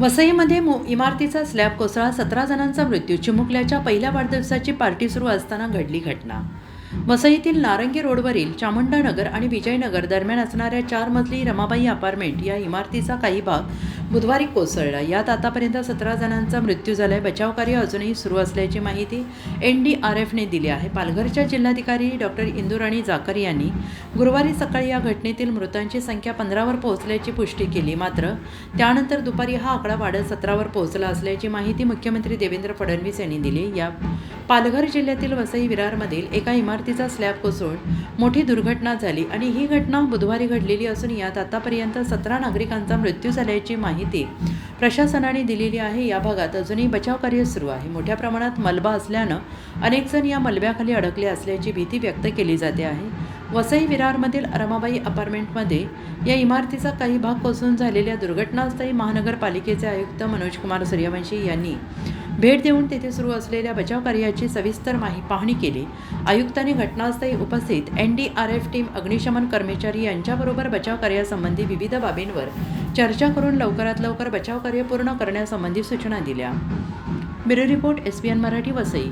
वसईमध्ये मो इमारतीचा स्लॅब कोसळा सतरा जणांचा मृत्यू चिमुकल्याच्या पहिल्या वाढदिवसाची पार्टी सुरू असताना घडली घटना. वसईतील नारंगी रोडवरील चामुंडानगर आणि विजयनगर दरम्यान असणाऱ्या चार मजली रमाबाई अपार्टमेंट या इमारतीचा काही भाग बुधवारी कोसळला. यात आतापर्यंत सतरा जणांचा मृत्यू झालाय. आहे बचावकार्य अजूनही सुरू असल्याची माहिती एन डी आर एफने दिली आहे. पालघरच्या जिल्हाधिकारी डॉक्टर इंदुराणी जाकर यांनी गुरुवारी सकाळी या घटनेतील मृतांची संख्या पंधरावर पोहोचल्याची पुष्टी केली. मात्र त्यानंतर दुपारी हा आकडा वाढत सतरावर पोहोचला असल्याची माहिती मुख्यमंत्री देवेंद्र फडणवीस यांनी दिली. या पालघर जिल्ह्यातील वसई विरारमधील एका इमारतीचा स्लॅब कोसळून मोठी दुर्घटना झाली आणि ही घटना बुधवारी घडलेली असून यात आतापर्यंत सतरा नागरिकांचा मृत्यू झाल्याची माहिती प्रशासनाने दिलेली आहे या भागात अजूनही बचाव कार्य सुरू आहे. मोठ्या प्रमाणात मलबा असल्यानं अनेक जण या मलब्याखाली अडकले असल्याची भीती व्यक्त केली जाते आहे. वसई विरारमधील रमाबाई अपार्टमेंटमध्ये या इमारतीचा काही भाग कोसळून झालेल्या दुर्घटनास्थळी महानगरपालिकेचे आयुक्त मनोज कुमार सूर्यवंशी यांनी भेट देऊन तेथे सुरू असलेल्या बचाव कार्याची सविस्तर माही पाहणी केली. आयुक्तांनी घटनास्थळी उपस्थित N D R F team अग्निशमन कर्मचारी यांच्याबरोबर बचाव कार्यासंबंधी विविध बाबींवर चर्चा करून लवकरात लवकर बचाव कार्य पूर्ण करण्यासंबंधी सूचना दिल्या. Bureau report S B N Marathi Vasai.